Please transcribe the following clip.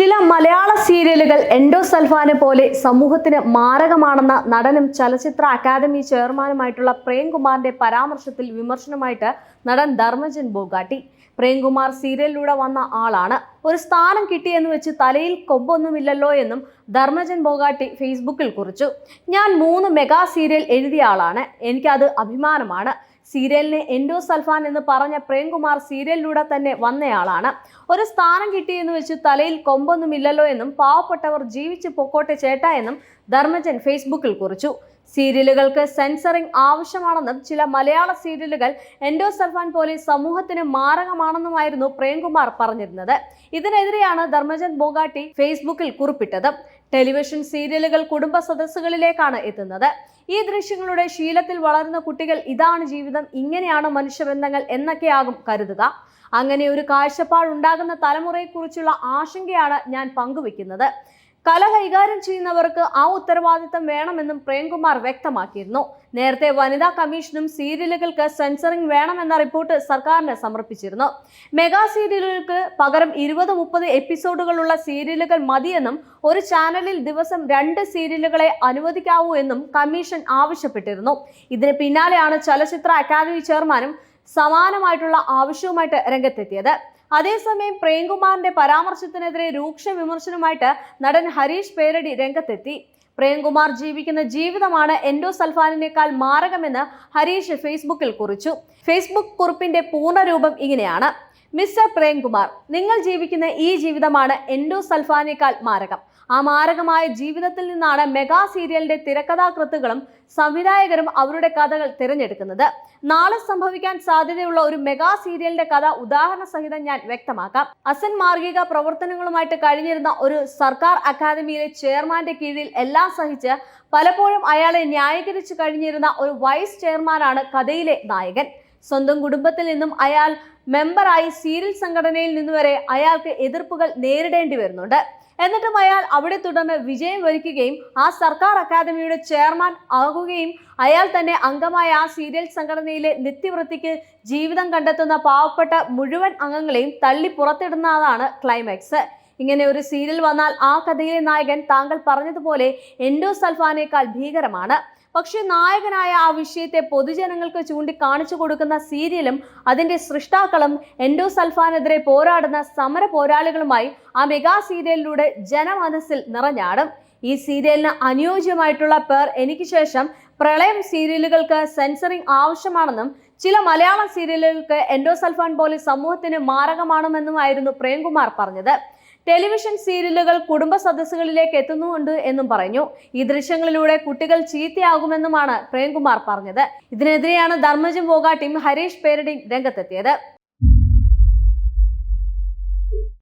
ചില മലയാള സീരിയലുകൾ എൻഡോസൽഫാനെ പോലെ സമൂഹത്തിന് മാരകമാണെന്ന നടനും ചലച്ചിത്ര അക്കാദമി ചെയർമാനുമായിട്ടുള്ള പ്രേംകുമാറിന്റെ പരാമർശത്തിൽ വിമർശനമായിട്ട് നടൻ ധർമ്മജൻ ബോഗാട്ടി. പ്രേംകുമാർ സീരിയലിലൂടെ വന്ന ആളാണ്. ഒരു സ്ഥാനം കിട്ടിയെന്ന് വെച്ച് തലയിൽ കൊമ്പൊന്നുമില്ലല്ലോ എന്നും ധർമ്മജൻ ബോഗാട്ടി ഫേസ്ബുക്കിൽ കുറിച്ചു. ഞാൻ മൂന്ന് മെഗാ സീരിയൽ എഴുതിയ ആളാണ്. എനിക്കത് അഭിമാനമാണ്. സീരിയലിനെ എൻഡോ സൽഫാൻ എന്ന് പറഞ്ഞ പ്രേംകുമാർ സീരിയലിലൂടെ തന്നെ വന്നയാളാണ്. ഒരു സ്ഥാനം കിട്ടിയെന്ന് വെച്ച് തലയിൽ കൊമ്പൊന്നുമില്ലല്ലോ എന്നും പാവപ്പെട്ടവർ ജീവിച്ച് പൊക്കോട്ടെ ചേട്ട എന്നും ധർമ്മജൻ ഫേസ്ബുക്കിൽ കുറിച്ചു. സീരിയലുകൾക്ക് സെൻസറിംഗ് ആവശ്യമാണെന്നും ചില മലയാള സീരിയലുകൾ എൻഡോ സൽഫാൻ പോലെ സമൂഹത്തിന് മാരകമാണെന്നുമായിരുന്നു പ്രേംകുമാർ പറഞ്ഞിരുന്നത്. ഇതിനെതിരെയാണ് ധർമ്മജൻ ബോഗാട്ടി ഫേസ്ബുക്കിൽ കുറിപ്പിട്ടത്. ടെലിവിഷൻ സീരിയലുകൾ കുടുംബ സദസ്സുകളിലേക്കാണ് എത്തുന്നത്. ഈ ദൃശ്യങ്ങളുടെ ശീലത്തിൽ വളരുന്ന കുട്ടികൾ ഇതാണ് ജീവിതം ഇങ്ങനെയാണ് മനുഷ്യബന്ധങ്ങൾ എന്നൊക്കെയാകും കരുതുക. അങ്ങനെ ഒരു കാഴ്ചപ്പാടുണ്ടാകുന്ന തലമുറയെക്കുറിച്ചുള്ള ആശങ്കയാണ് ഞാൻ പങ്കുവെക്കുന്നത്. കല കൈകാര്യം ചെയ്യുന്നവർക്ക് ആ ഉത്തരവാദിത്തം വേണമെന്നും പ്രേംകുമാർ വ്യക്തമാക്കിയിരുന്നു. നേരത്തെ വനിതാ കമ്മീഷനും സീരിയലുകൾക്ക് സെൻസറിംഗ് വേണമെന്ന റിപ്പോർട്ട് സർക്കാരിന് സമർപ്പിച്ചിരുന്നു. മെഗാ സീരിയലുകൾക്ക് പകരം ഇരുപത് മുപ്പത് എപ്പിസോഡുകളുള്ള സീരിയലുകൾ മതിയെന്നും ഒരു ചാനലിൽ ദിവസം രണ്ട് സീരിയലുകളെ അനുവദിക്കാവൂ എന്നും കമ്മീഷൻ ആവശ്യപ്പെട്ടിരുന്നു. ഇതിന് പിന്നാലെയാണ് ചലച്ചിത്ര അക്കാദമി ചെയർമാനും സമാനമായിട്ടുള്ള ആവശ്യവുമായിട്ട് രംഗത്തെത്തിയത്. അതേസമയം പ്രേംകുമാറിന്റെ പരാമർശത്തിനെതിരെ രൂക്ഷ വിമർശനമായിട്ട് നടൻ ഹരീഷ് പേരടി രംഗത്തെത്തി. പ്രേംകുമാർ ജീവിക്കുന്ന ജീവിതമാണ് എൻഡോ സൽഫാനിനേക്കാൾ മാരകമെന്ന് ഹരീഷ് ഫേസ്ബുക്കിൽ കുറിച്ചു. ഫേസ്ബുക്ക് കുറിപ്പിന്റെ പൂർണരൂപം ഇങ്ങനെയാണ്. മിസ്റ്റർ പ്രേംകുമാർ നിങ്ങൾ ജീവിക്കുന്ന ഈ ജീവിതമാണ് എൻഡോ സൽഫാനേക്കാൾ മാരകം. ആ മാരകമായ ജീവിതത്തിൽ നിന്നാണ് മെഗാ സീരിയലിന്റെ തിരക്കഥാകൃത്തുകളും സംവിധായകരും അവരുടെ കഥകൾ തിരഞ്ഞെടുക്കുന്നത്. നാളെ സംഭവിക്കാൻ സാധ്യതയുള്ള ഒരു മെഗാ സീരിയലിന്റെ കഥ ഉദാഹരണ സഹിതം ഞാൻ വ്യക്തമാക്കാം. അസൻ മാർഗിക പ്രവർത്തനങ്ങളുമായിട്ട് കഴിഞ്ഞിരുന്ന ഒരു സർക്കാർ അക്കാദമിയിലെ ചെയർമാന്റെ കീഴിൽ എല്ലാം സഹിച്ച് പലപ്പോഴും അയാളെ ന്യായീകരിച്ചു കഴിഞ്ഞിരുന്ന ഒരു വൈസ് ചെയർമാനാണ് കഥയിലെ നായകൻ. സ്വന്തം കുടുംബത്തിൽ നിന്നും അയാൾ മെമ്പറായി സീരിയൽ സംഘടനയിൽ നിന്നുവരെ അയാൾക്ക് എതിർപ്പുകൾ നേരിടേണ്ടി വരുന്നുണ്ട്. എന്നിട്ടും അയാൾ അവിടെ തുടർന്ന് വിജയം വരിക്കുകയും ആ സർക്കാർ അക്കാദമിയുടെ ചെയർമാൻ ആകുകയും അയാൾ തന്നെ അംഗമായ ആ സീരിയൽ സംഘടനയിലെ നിത്യവൃത്തിക്ക് ജീവിതം കണ്ടെത്തുന്ന പാവപ്പെട്ട മുഴുവൻ അംഗങ്ങളെയും തള്ളി പുറത്തിടുന്നതാണ് ക്ലൈമാക്സ്. ഇങ്ങനെ ഒരു സീരിയൽ വന്നാൽ ആ കഥയിലെ നായകൻ താങ്കൾ പറഞ്ഞതുപോലെ എൻഡോ സൽഫാനേക്കാൾ ഭീകരമാണ്. പക്ഷേ നായകനായ ആ വിഷയത്തെ പൊതുജനങ്ങൾക്ക് ചൂണ്ടിക്കാണിച്ചു കൊടുക്കുന്ന സീരിയലും അതിന്റെ സൃഷ്ടാക്കളും എൻഡോ സൽഫാനെതിരെ പോരാടുന്ന സമര പോരാളികളുമായി ആ മെഗാ സീരിയലിലൂടെ ജനമനസ്സിൽ നിറഞ്ഞാടും. ഈ സീരിയലിന് അനുയോജ്യമായിട്ടുള്ള പേർ എനിക്ക് ശേഷം പ്രളയം സീരിയലുകൾക്ക് സെൻസറിങ് ആവശ്യമാണെന്നും ചില മലയാള സീരിയലുകൾക്ക് എൻഡോസൽഫാൻ പോലെ സമൂഹത്തിന് മാരകമാണെന്നുമായിരുന്നു പ്രേംകുമാർ പറഞ്ഞത്. ടെലിവിഷൻ സീരിയലുകൾ കുടുംബ സദസ്സുകളിലേക്ക് എത്തുന്നുണ്ട് എന്നും പറഞ്ഞു. ഈ ദൃശ്യങ്ങളിലൂടെ കുട്ടികൾ ചീത്തയാകുമെന്നുമാണ് പ്രേംകുമാർ പറഞ്ഞത്. ഇതിനെതിരെയാണ് ധർമ്മജം പോകാട്ടിയും ഹരീഷ് പേരടിയും രംഗത്തെത്തിയത്.